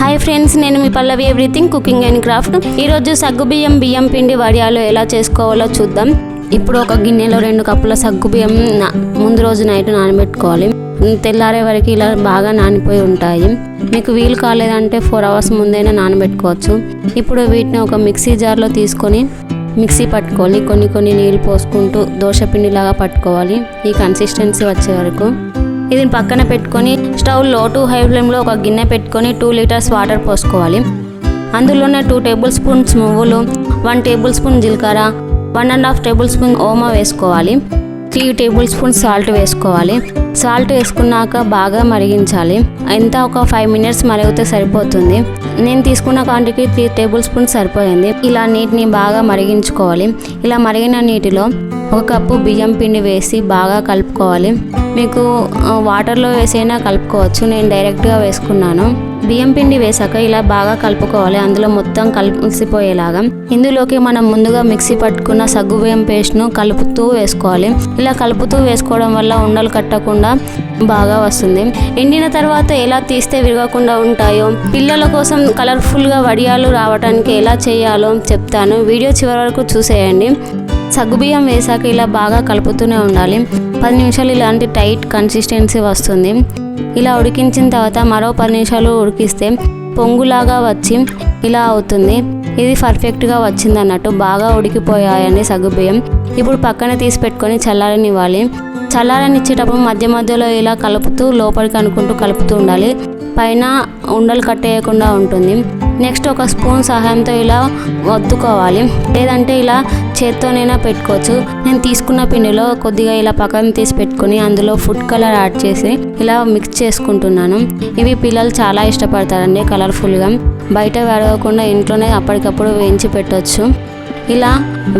Hi friends నేను మీ Pallavi everything cooking and craft ఈరోజు సగ్గు బియ్యం బియ్యం పిండి వడియాలు ఎలా చేసుకోవాలో చూద్దాం. ఇప్పుడు ఒక గిన్నెలో రెండు కప్పుల సగ్గు బియ్యం నా- ముందు రోజు నైట్ నానబెట్టుకోవాలి. తెల్లారే వరకు ఇలా బాగా నానిపోయి ఉంటాయి. మీకు వీలు కాలేదంటే ఫోర్ అవర్స్ ముందైనా నానబెట్టుకోవచ్చు. ఇప్పుడు వీటిని ఒక మిక్సీ జార్లో తీసుకొని మిక్సీ పట్టుకోవాలి. కొన్ని కొన్ని నీళ్ళు పోసుకుంటూ దోశ పిండిలాగా పట్టుకోవాలి. ఈ కన్సిస్టెన్సీ వచ్చే వరకు. ఇది పక్కన పెట్టుకొని స్టవ్లో టు హై ఫ్లేమ్లో ఒక గిన్నె పెట్టుకొని టూ లీటర్స్ వాటర్ పోసుకోవాలి. అందులోనే టూ టేబుల్ స్పూన్స్ నువ్వులు వన్ టేబుల్ స్పూన్ జీలకర్ర one and half table spoon ఓమా వేసుకోవాలి. త్రీ టేబుల్ స్పూన్ సాల్ట్ వేసుకోవాలి. సాల్ట్ వేసుకున్నాక బాగా మరిగించాలి. ఎంత? ఒక ఫైవ్ మినిట్స్ మరిగితే సరిపోతుంది. నేను తీసుకున్న కాంటికి త్రీ టేబుల్ స్పూన్ సరిపోయింది. ఇలా నీటిని బాగా మరిగించుకోవాలి. ఇలా మరిగిన నీటిలో ఒక కప్పు బియ్యం పిండి వేసి బాగా కలుపుకోవాలి. మీకు వాటర్లో వేసైనా కలుపుకోవచ్చు. నేను డైరెక్ట్గా వేసుకున్నాను. బియ్యం పిండి వేసాక ఇలా బాగా కలుపుకోవాలి. అందులో మొత్తం కలిసిపోయేలాగా. ఇందులోకి మనం ముందుగా మిక్సీ పట్టుకున్న సగ్గు బియ్యం పేస్ట్ను కలుపుతూ వేసుకోవాలి. ఇలా కలుపుతూ వేసుకోవడం వల్ల ఉండలు కట్టకుండా బాగా వస్తుంది. ఎండిన తర్వాత ఎలా తీస్తే విరగకుండా ఉంటాయో పిల్లల కోసం కలర్ఫుల్గా వడియాలు రావడానికి ఎలా చేయాలో చెప్తాను. వీడియో చివరి వరకు చూసేయండి. సగ్గుబియ్యం వేసాక ఇలా బాగా కలుపుతూనే ఉండాలి. పది నిమిషాలు ఇలాంటి టైట్ కన్సిస్టెన్సీ వస్తుంది. ఇలా ఉడికించిన తర్వాత మరో పది నిమిషాలు ఉడికిస్తే పొంగులాగా వచ్చి ఇలా అవుతుంది. ఇది పర్ఫెక్ట్గా వచ్చింది అన్నట్టు బాగా ఉడికిపోయాయండి సగ్గుబియ్యం ఇప్పుడు పక్కన తీసి పెట్టుకొని చల్లారనివ్వాలి. చల్లారనిచ్చేటప్పుడు మధ్య మధ్యలో ఇలా కలుపుతూ లోపలికి అనుకుంటూ కలుపుతూ ఉండాలి. పైన ఉండలు కట్టేయకుండా ఉంటుంది. నెక్స్ట్ ఒక స్పూన్ సహాయంతో ఇలా వత్తుకోవాలి. లేదంటే ఇలా చేత్తోనైనా పెట్టుకోవచ్చు. నేను తీసుకున్న పిండిలో కొద్దిగా ఇలా పక్కన తీసి పెట్టుకొని అందులో ఫుడ్ కలర్ యాడ్ చేసి ఇలా మిక్స్ చేసుకుంటున్నాను. ఇవి పిల్లలు చాలా ఇష్టపడతారండి కలర్ఫుల్గా. బయట వేడవకుండా ఇంట్లోనే అప్పటికప్పుడు వేయించి పెట్టవచ్చు ఇలా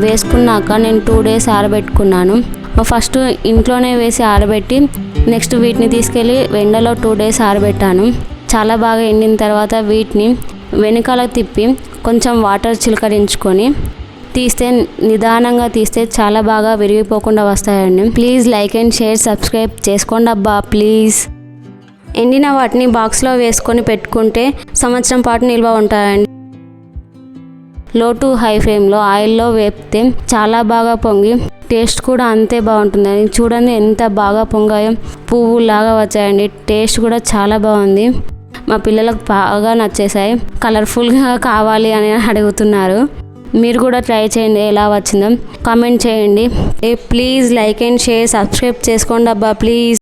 వేసుకున్నాక నేను టూ డేస్ ఆరబెట్టుకున్నాను. ఫస్ట్ ఇంట్లోనే వేసి ఆరబెట్టి నెక్స్ట్ వీటిని తీసుకెళ్ళి ఎండలో టూ డేస్ ఆరబెట్టాను. చాలా బాగా ఎండిన తర్వాత వీటిని వెనకాల తిప్పి కొంచెం వాటర్ చిలకరించుకొని తీస్తే నిదానంగా తీస్తే చాలా బాగా విరిగిపోకుండా వస్తాయండి. Please like and share subscribe చేసుకోండి అబ్బా ప్లీజ్. ఎండిన వాటిని బాక్స్లో వేసుకొని పెట్టుకుంటే సంవత్సరం పాటు నిల్వ ఉంటాయండి. లో టు హై ఫ్లేమ్లో ఆయిల్లో వేపితే చాలా బాగా పొంగి టేస్ట్ కూడా అంతే బాగుంటుందండి. చూడండి ఎంత బాగా పొంగాయో పువ్వులాగా వచ్చాయండి. టేస్ట్ కూడా చాలా బాగుంది. మా పిల్లలకు బాగా నచ్చేసాయి కలర్ఫుల్గా కావాలి అని అడుగుతున్నారు. మీరు కూడా ట్రై చేయండి ఎలా వచ్చిందో. కామెంట్ చేయండి. Please like and share subscribe చేసుకోండి అబ్బా ప్లీజ్.